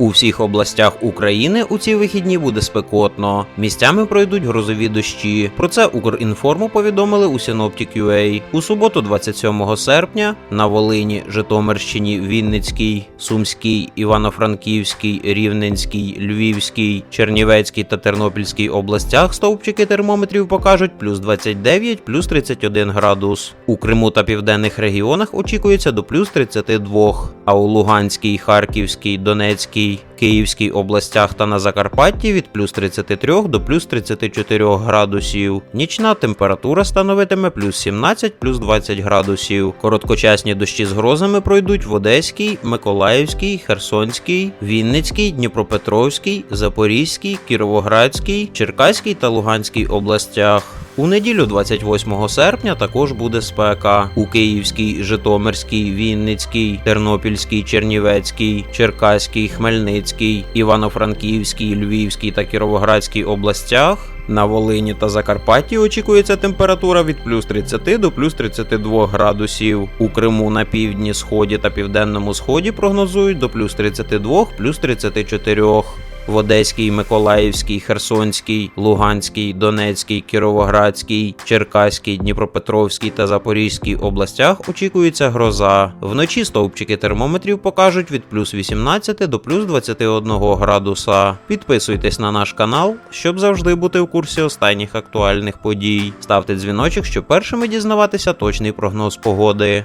У всіх областях України у ці вихідні буде спекотно. Місцями пройдуть грозові дощі. Про це Укрінформу повідомили у Synoptic.ua. У суботу, 27 серпня, на Волині, Житомирщині, Вінницькій, Сумській, Івано-Франківській, Рівненській, Львівській, Чернівецькій та Тернопільській областях стовпчики термометрів покажуть плюс 29, плюс 31 градус. У Криму та південних регіонах очікується до плюс 32, а у Луганській, Харківській, Донецькій, Київській областях та на Закарпатті від плюс 33 до плюс 34 градусів. Нічна температура становитиме плюс 17, плюс 20 градусів. Короткочасні дощі з грозами пройдуть в Одеській, Миколаївській, Херсонській, Вінницькій, Дніпропетровській, Запорізькій, Кіровоградській, Черкаській та Луганській областях. У неділю 28 серпня також буде спека у Київській, Житомирській, Вінницькій, Тернопільській, Чернівецькій, Черкаській, Хмельницькій, Івано-Франківській, Львівській та Кіровоградській областях. На Волині та Закарпатті очікується температура від плюс 30 до плюс 32 градусів. У Криму на півдні, сході та південному сході прогнозують до плюс 32, плюс 34. В Одеській, Миколаївській, Херсонській, Луганській, Донецькій, Кіровоградській, Черкаській, Дніпропетровській та Запорізькій областях очікується гроза. Вночі стовпчики термометрів покажуть від плюс 18 до плюс 21 градуса. Підписуйтесь на наш канал, щоб завжди бути в курсі останніх актуальних подій. Ставте дзвіночок, щоб першими дізнаватися точний прогноз погоди.